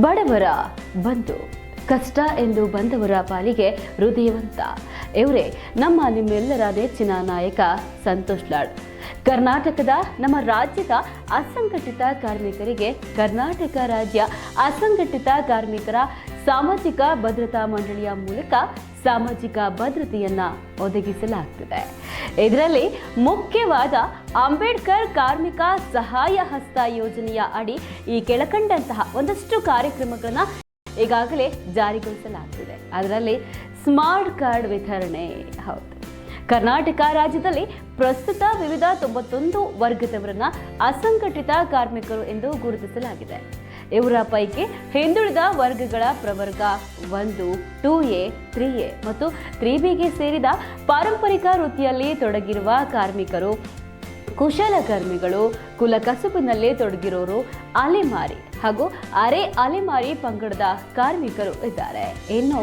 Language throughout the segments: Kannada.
ಬಡವರ ಬಂತು ಕಷ್ಟ ಎಂದು ಬಂದವರ ಪಾಲಿಗೆ ಹೃದಯವಂತ. ಇವರೇ ನಮ್ಮ ನಿಮ್ಮೆಲ್ಲರ ನೆಚ್ಚಿನ ನಾಯಕ ಸಂತೋಷ್ ಲಾಡ್. ಕರ್ನಾಟಕದ ನಮ್ಮ ರಾಜ್ಯದ ಅಸಂಘಟಿತ ಕಾರ್ಮಿಕರಿಗೆ, ಕರ್ನಾಟಕ ರಾಜ್ಯ ಅಸಂಘಟಿತ ಕಾರ್ಮಿಕರ ಸಾಮಾಜಿಕ ಭದ್ರತಾ ಮಂಡಳಿಯ ಮೂಲಕ ಸಾಮಾಜಿಕ ಭದ್ರತೆಯನ್ನ ಒದಗಿಸಲಾಗ್ತಿದೆ. ಇದರಲ್ಲಿ ಮುಖ್ಯವಾದ ಅಂಬೇಡ್ಕರ್ ಕಾರ್ಮಿಕ ಸಹಾಯ ಹಸ್ತ ಯೋಜನೆಯ ಅಡಿ ಈ ಕೆಳಕಂಡಂತಹ ಒಂದಷ್ಟು ಕಾರ್ಯಕ್ರಮಗಳನ್ನ ಈಗಾಗಲೇ ಜಾರಿಗೊಳಿಸಲಾಗ್ತಿದೆ. ಅದರಲ್ಲಿ ಸ್ಮಾರ್ಟ್ ಕಾರ್ಡ್ ವಿತರಣೆ, ಹೌದು. ಕರ್ನಾಟಕ ರಾಜ್ಯದಲ್ಲಿ ಪ್ರಸ್ತುತ ವಿವಿಧ ತೊಂಬತ್ತೊಂದು ವರ್ಗದವರನ್ನ ಅಸಂಘಟಿತ ಕಾರ್ಮಿಕರು ಎಂದು ಗುರುತಿಸಲಾಗಿದೆ. ಇವರ ಪೈಕಿ ಹಿಂದುಳಿದ ವರ್ಗಗಳ ಪ್ರವರ್ಗ ಒಂದು ಟೂ ಎ ತ್ರೀ ಎ ಮತ್ತು ತ್ರೀ ಬಿಗೆ ಸೇರಿದ ಪಾರಂಪರಿಕ ವೃತ್ತಿಯಲ್ಲಿ ತೊಡಗಿರುವ ಕಾರ್ಮಿಕರು ಕುಶಲಕರ್ಮಿಗಳು ಕುಲ ಕಸುಬಿನಲ್ಲಿ ತೊಡಗಿರೋರು ಅಲೆಮಾರಿ ಹಾಗೂ ಅರೆ ಅಲೆಮಾರಿ ಪಂಗಡದ ಕಾರ್ಮಿಕರು ಇದ್ದಾರೆ. ಇನ್ನು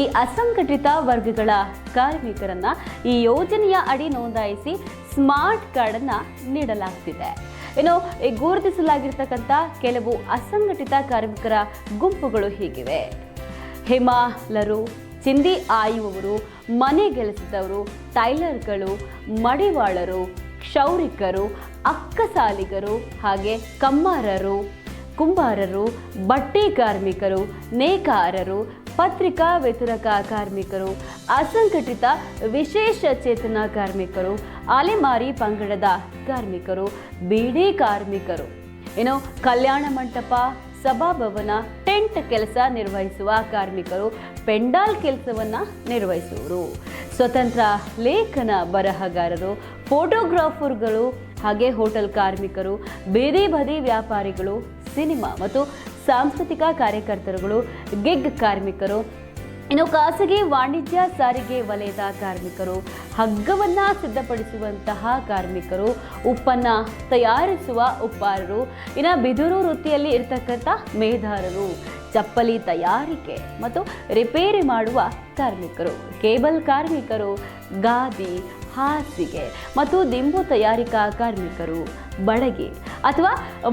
ಈ ಅಸಂಘಟಿತ ವರ್ಗಗಳ ಕಾರ್ಮಿಕರನ್ನ ಈ ಯೋಜನೆಯ ಅಡಿ ನೋಂದಾಯಿಸಿ ಸ್ಮಾರ್ಟ್ ಕಾರ್ಡನ್ನು ನೀಡಲಾಗ್ತಿದೆ. ಇನ್ನು ಈ ಗುರುತಿಸಲಾಗಿರ್ತಕ್ಕಂಥ ಕೆಲವು ಅಸಂಘಟಿತ ಕಾರ್ಮಿಕರ ಗುಂಪುಗಳು ಹೀಗಿವೆ. ಹಿಮಾಲರು, ಚಿಂದಿ ಆಯುವವರು, ಮನೆ ಗೆಲಸದವರು ಟೈಲರ್ಗಳು, ಮಡಿವಾಳರು, ಕ್ಷೌರಿಕರು, ಅಕ್ಕಸಾಲಿಗರು ಹಾಗೆ ಕಮ್ಮಾರರು, ಕುಂಬಾರರು, ಬಟ್ಟೆ ಕಾರ್ಮಿಕರು, ನೇಕಾರರು ಪತ್ರಿಕಾ ವಿತರಕ ಕಾರ್ಮಿಕರು, ಅಸಂಘಟಿತ ವಿಶೇಷ ಚೇತನ ಕಾರ್ಮಿಕರು, ಅಲೆಮಾರಿ ಪಂಗಡದ ಕಾರ್ಮಿಕರು, ಬೀಡಿ ಕಾರ್ಮಿಕರು. ಏನು ಕಲ್ಯಾಣ ಮಂಟಪ ಸಭಾಭವನ ಟೆಂಟ್ ಕೆಲಸ ನಿರ್ವಹಿಸುವ ಕಾರ್ಮಿಕರು, ಪೆಂಡಾಲ್ ಕೆಲಸವನ್ನು ನಿರ್ವಹಿಸುವರು. ಸ್ವತಂತ್ರ ಲೇಖನ ಬರಹಗಾರರು, ಫೋಟೋಗ್ರಾಫರ್ಗಳು, ಹಾಗೆ ಹೋಟೆಲ್ ಕಾರ್ಮಿಕರು ಬೇರೆ ಬದಿ ವ್ಯಾಪಾರಿಗಳು, ಸಿನಿಮಾ ಮತ್ತು ಸಾಂಸ್ಕೃತಿಕ ಕಾರ್ಯಕರ್ತರುಗಳು, ಗಿಗ್ ಕಾರ್ಮಿಕರು, ಇನ್ನು ಖಾಸಗಿ ವಾಣಿಜ್ಯ ಸಾರಿಗೆ ವಲಯದ ಕಾರ್ಮಿಕರು, ಹಗ್ಗವನ್ನು ಸಿದ್ಧಪಡಿಸುವಂತಹ ಕಾರ್ಮಿಕರು, ಉಪ್ಪನ್ನ ತಯಾರಿಸುವ ಉಪ್ಪಾರರು, ಇನ್ನು ಬಿದಿರು ವೃತ್ತಿಯಲ್ಲಿ ಇರ್ತಕ್ಕಂಥ ಮೇಧಾರರು, ಚಪ್ಪಲಿ ತಯಾರಿಕೆ ಮತ್ತು ರಿಪೇರಿ ಮಾಡುವ ಕಾರ್ಮಿಕರು, ಕೇಬಲ್ ಕಾರ್ಮಿಕರು, ಗಾದಿ ಹಾಸಿಗೆ ಮತ್ತು ದಿಂಬು ತಯಾರಿಕಾ ಕಾರ್ಮಿಕರು ಬಡಗಿ ಅಥವಾ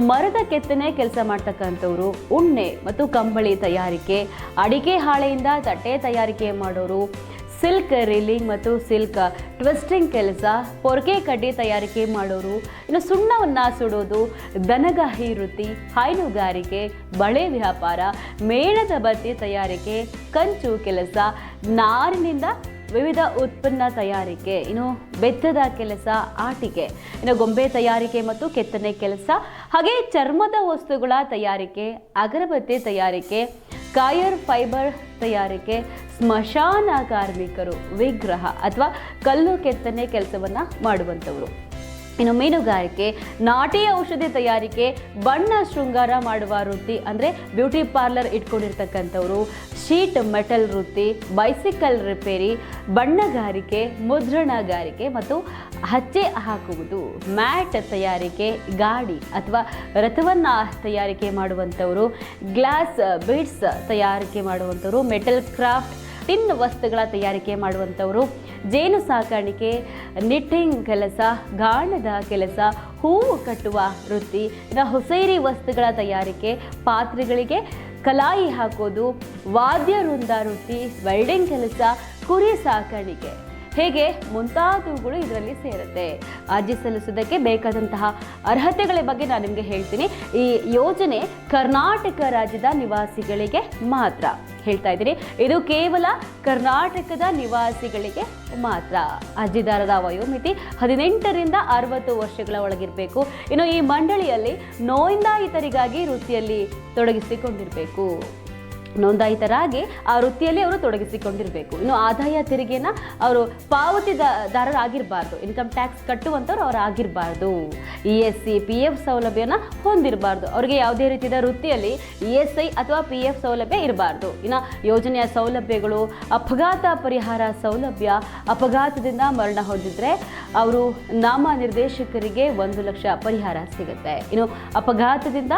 ಮರದ ಕೆತ್ತನೆ ಕೆಲಸ ಮಾಡ್ತಕ್ಕಂಥವ್ರು, ಉಣ್ಣೆ ಮತ್ತು ಕಂಬಳಿ ತಯಾರಿಕೆ, ಅಡಿಕೆ ಹಾಳೆಯಿಂದ ತಟ್ಟೆ ತಯಾರಿಕೆ ಮಾಡೋರು, ಸಿಲ್ಕ್ ರೀಲಿಂಗ್ ಮತ್ತು ಸಿಲ್ಕ್ ಟ್ವಿಸ್ಟಿಂಗ್ ಕೆಲಸ, ಪೊರಕೆ ಕಡ್ಡಿ ತಯಾರಿಕೆ ಮಾಡೋರು, ಇನ್ನು ಸುಣ್ಣವನ್ನು ಸುಡೋದು, ದನಗಾಹಿ ವೃತ್ತಿ, ಹೈನುಗಾರಿಕೆ, ಬಳೆ ವ್ಯಾಪಾರ, ಮೇಣದ ಬತ್ತಿ ತಯಾರಿಕೆ, ಕಂಚು ಕೆಲಸ, ನಾರಿನಿಂದ ವಿವಿಧ ಉತ್ಪನ್ನ ತಯಾರಿಕೆ, ಇನ್ನು ಬೆತ್ತದ ಕೆಲಸ, ಆಟಿಕೆ, ಇನ್ನು ಗೊಂಬೆ ತಯಾರಿಕೆ ಮತ್ತು ಕೆತ್ತನೆ ಕೆಲಸ, ಹಾಗೆ ಚರ್ಮದ ವಸ್ತುಗಳ ತಯಾರಿಕೆ, ಅಗರಬತ್ತಿ ತಯಾರಿಕೆ, ಕಾಯರ್ ಫೈಬರ್ ತಯಾರಿಕೆ, ಸ್ಮಶಾನ ಕಾರ್ಮಿಕರು ವಿಗ್ರಹ ಅಥವಾ ಕಲ್ಲು ಕೆತ್ತನೆ ಕೆಲಸವನ್ನು ಮಾಡುವಂಥವರು. ಇನ್ನು ಮೀನುಗಾರಿಕೆ, ನಾಟಿ ಔಷಧಿ ತಯಾರಿಕೆ, ಬಣ್ಣ ಶೃಂಗಾರ ಮಾಡುವ ವೃತ್ತಿ ಅಂದರೆ ಬ್ಯೂಟಿ ಪಾರ್ಲರ್ ಇಟ್ಕೊಂಡಿರ್ತಕ್ಕಂಥವ್ರು, ಶೀಟ್ ಮೆಟಲ್ ವೃತ್ತಿ, ಬೈಸಿಕಲ್ ರಿಪೇರಿ, ಬಣ್ಣಗಾರಿಕೆ ಮುದ್ರಣಗಾರಿಕೆ ಮತ್ತು ಹಚ್ಚೆ ಹಾಕುವುದು. ಮ್ಯಾಟ್ ತಯಾರಿಕೆ, ಗಾಡಿ ಅಥವಾ ರಥವನ್ನು ತಯಾರಿಕೆ ಮಾಡುವಂಥವರು, ಗ್ಲಾಸ್ ಬೀಡ್ಸ್ ತಯಾರಿಕೆ ಮಾಡುವಂಥವರು, ಮೆಟಲ್ ಕ್ರಾಫ್ಟ್, ಟಿನ್ ವಸ್ತುಗಳ ತಯಾರಿಕೆ ಮಾಡುವಂಥವರು ಜೇನು ಸಾಕಾಣಿಕೆ, ನಿಟ್ಟಿಂಗ್ ಕೆಲಸ, ಗಾಣದ ಕೆಲಸ, ಹೂವು ಕಟ್ಟುವ ವೃತ್ತಿ ಹೊಸೈರಿ ವಸ್ತುಗಳ ತಯಾರಿಕೆ, ಪಾತ್ರೆಗಳಿಗೆ ಕಲಾಯಿ ಹಾಕೋದು, ವಾದ್ಯ ವೃಂದ ವೃತ್ತಿ, ವೆಲ್ಡಿಂಗ್ ಕೆಲಸ, ಕುರಿ ಸಾಕಾಣಿಕೆ. ಹೇಗೆ ಮುಂತಾದವುಗಳು ಇದರಲ್ಲಿ ಸೇರುತ್ತೆ. ಅರ್ಜಿ ಸಲ್ಲಿಸೋದಕ್ಕೆ ಬೇಕಾದಂತಹ ಅರ್ಹತೆಗಳ ಬಗ್ಗೆ ನಾನು ನಿಮಗೆ ಹೇಳ್ತೀನಿ. ಈ ಯೋಜನೆ ಕರ್ನಾಟಕ ರಾಜ್ಯದ ನಿವಾಸಿಗಳಿಗೆ ಮಾತ್ರ ಹೇಳ್ತಾ ಇದ್ದೀನಿ. ಇದು ಕೇವಲ ಕರ್ನಾಟಕದ ನಿವಾಸಿಗಳಿಗೆ ಮಾತ್ರ. ಅರ್ಜಿದಾರರ ವಯೋಮಿತಿ ಹದಿನೆಂಟರಿಂದ ಅರವತ್ತು ವರ್ಷಗಳ ಒಳಗಿರಬೇಕು. ಇನ್ನು ಈ ಮಂಡಳಿಯಲ್ಲಿ ನೋಂದಾಯಿತರಿಗಾಗಿ ವೃತ್ತಿಯಲ್ಲಿ ತೊಡಗಿಸಿಕೊಂಡಿರಬೇಕು. ನೋಂದಾಯಿತರಾಗಿ ಆ ವೃತ್ತಿಯಲ್ಲಿ ಅವರು ತೊಡಗಿಸಿಕೊಂಡಿರಬೇಕು. ಇನ್ನು ಆದಾಯ ತೆರಿಗೆನ ಅವರು ಪಾವತಿದಾರರಾಗಿರಬಾರ್ದು. ಇನ್ಕಮ್ ಟ್ಯಾಕ್ಸ್ ಕಟ್ಟುವಂಥವ್ರು ಅವ್ರು ಆಗಿರಬಾರ್ದು. E S C P F ಸೌಲಭ್ಯನ ಹೊಂದಿರಬಾರ್ದು. ಅವರಿಗೆ ಯಾವುದೇ ರೀತಿಯ ವೃತ್ತಿಯಲ್ಲಿ ಇ ಎಸ್ ಐ ಅಥವಾ ಪಿ ಎಫ್ ಸೌಲಭ್ಯ ಇರಬಾರ್ದು. ಇನ್ನು ಯೋಜನೆಯ ಸೌಲಭ್ಯಗಳು, ಅಪಘಾತ ಪರಿಹಾರ ಸೌಲಭ್ಯ, ಅಪಘಾತದಿಂದ ಮರಣ ಹೊಂದಿದ್ರೆ ಅವರು ನಾಮ ನಿರ್ದೇಶಕರಿಗೆ ಒಂದು ಲಕ್ಷ ಪರಿಹಾರ ಸಿಗುತ್ತೆ. ಇನ್ನು ಅಪಘಾತದಿಂದ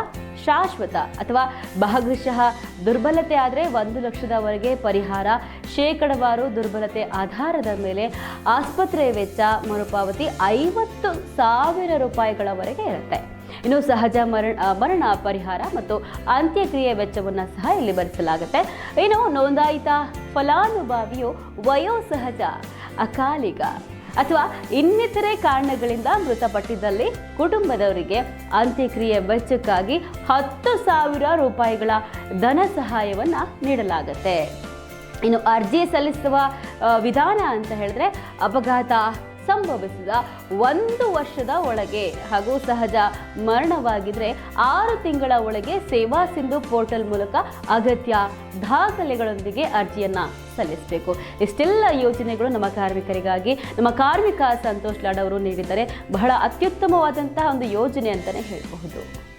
ಶಾಶ್ವತ ಅಥವಾ ಭಾಗಶಃ ದುರ್ಬಲತೆ ಆದರೆ ಒಂದು ಲಕ್ಷದವರೆಗೆ ಪರಿಹಾರ. ಶೇಕಡವಾರು ದುರ್ಬಲತೆ ಆಧಾರದ ಮೇಲೆ ಆಸ್ಪತ್ರೆ ವೆಚ್ಚ ಮರುಪಾವತಿ ಐವತ್ತು ಸಾವಿರ ರೂಪಾಯಿಗಳವರೆಗೆ ಇರುತ್ತೆ. ಇನ್ನು ಸಹಜ ಮರಣ ಮರಣ ಪರಿಹಾರ ಮತ್ತು ಅಂತ್ಯಕ್ರಿಯೆ ವೆಚ್ಚವನ್ನು ಸಹ ಇಲ್ಲಿ ಭರಿಸಲಾಗುತ್ತೆ. ಇನ್ನು ನೋಂದಾಯಿತ ಫಲಾನುಭವಿಯು ವಯೋಸಹಜ ಅಕಾಲಿಕ ಅಥವಾ ಇನ್ನಿತರೆ ಕಾರಣಗಳಿಂದ ಮೃತಪಟ್ಟಿದ್ದಲ್ಲಿ ಕುಟುಂಬದವರಿಗೆ ಅಂತ್ಯಕ್ರಿಯೆ ವೆಚ್ಚಕ್ಕಾಗಿ ಹತ್ತು ಸಾವಿರ ರೂಪಾಯಿಗಳ ಧನ ಸಹಾಯವನ್ನು ನೀಡಲಾಗುತ್ತೆ. ಇನ್ನು ಅರ್ಜಿ ಸಲ್ಲಿಸುವ ವಿಧಾನ ಅಂತ ಹೇಳಿದ್ರೆ ಅಪಘಾತ ಸಂಭವಿಸಿದ ಒಂದು ವರ್ಷದ ಒಳಗೆ ಹಾಗೂ ಸಹಜ ಮರಣವಾಗಿದ್ರೆ ಆರು ತಿಂಗಳ ಒಳಗೆ ಸೇವಾ ಸಿಂಧು ಪೋರ್ಟಲ್ ಮೂಲಕ ಅಗತ್ಯ ದಾಖಲೆಗಳೊಂದಿಗೆ ಅರ್ಜಿಯನ್ನ ಸಲ್ಲಿಸಬೇಕು. ಇಷ್ಟೆಲ್ಲ ಯೋಜನೆಗಳು ನಮ್ಮ ಕಾರ್ಮಿಕರಿಗಾಗಿ, ನಮ್ಮ ಕಾರ್ಮಿಕ ಸಂತೋಷ್ ಲಾಡ್ ಅವರು ನೀಡಿದ್ದಾರೆ ಬಹಳ ಅತ್ಯುತ್ತಮವಾದಂತಹ ಒಂದು ಯೋಜನೆ ಅಂತಲೇ ಹೇಳಬಹುದು.